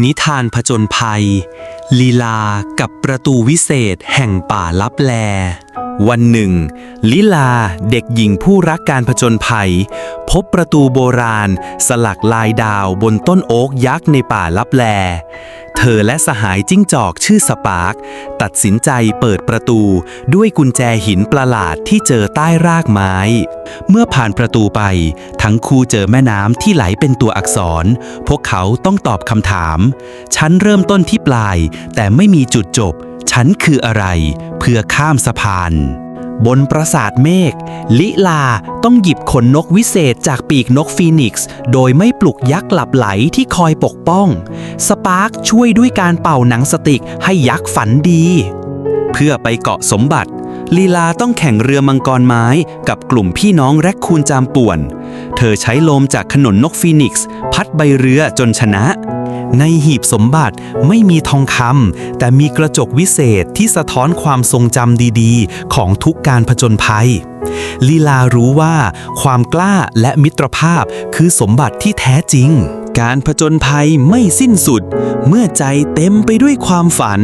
นิทานผจญภัย ลีลากับประตูวิเศษแห่งป่าลับแล วันหนึ่ง ลิลาเด็กหญิงผู้รักการผจญภัย พบประตูโบราณ สลักลายดาวบนต้นโอ๊กยักษ์ในป่าลับแล เธอและสหายจิ้งจอกชื่อสปาร์คตัดสินใจเปิดประตูด้วยกุญแจหินประหลาดที่เจอใต้รากไม้ เมื่อผ่านประตูไป ทั้งคู่เจอแม่น้ำที่ไหลเป็นตัวอักษร พวกเขาต้องตอบคำถาม ฉันเริ่มต้นที่ปลาย แต่ไม่มีจุดจบ ฉันคืออะไร เพื่อข้ามสะพาน บนปราสาทเมฆ ลิลาต้องหยิบขนนกวิเศษจากปีกนกฟีนิกซ์ โดยไม่ปลุกยักษ์หลับไหลที่คอยปกป้อง สปาร์คช่วยด้วยการเป่าหนังสติกให้ยักษ์ฝันดี เพื่อไปเกาะสมบัติ ลีลาต้องแข่งเรือมังกรไม้กับกลุ่มพี่น้องแรคคูนจามป่วน เธอใช้ลมจากขนนนกฟีนิกซ์ พัดใบเรือจนชนะ ในหีบสมบัติไม่มีทองคำแต่มีกระจกวิเศษที่สะท้อนความทรงจำดีๆ ของทุกการผจญภัย ลีลารู้ว่าความกล้าและมิตรภาพคือสมบัติที่แท้จริง การผจญภัยไม่สิ้นสุด เมื่อใจเต็มไปด้วยความฝัน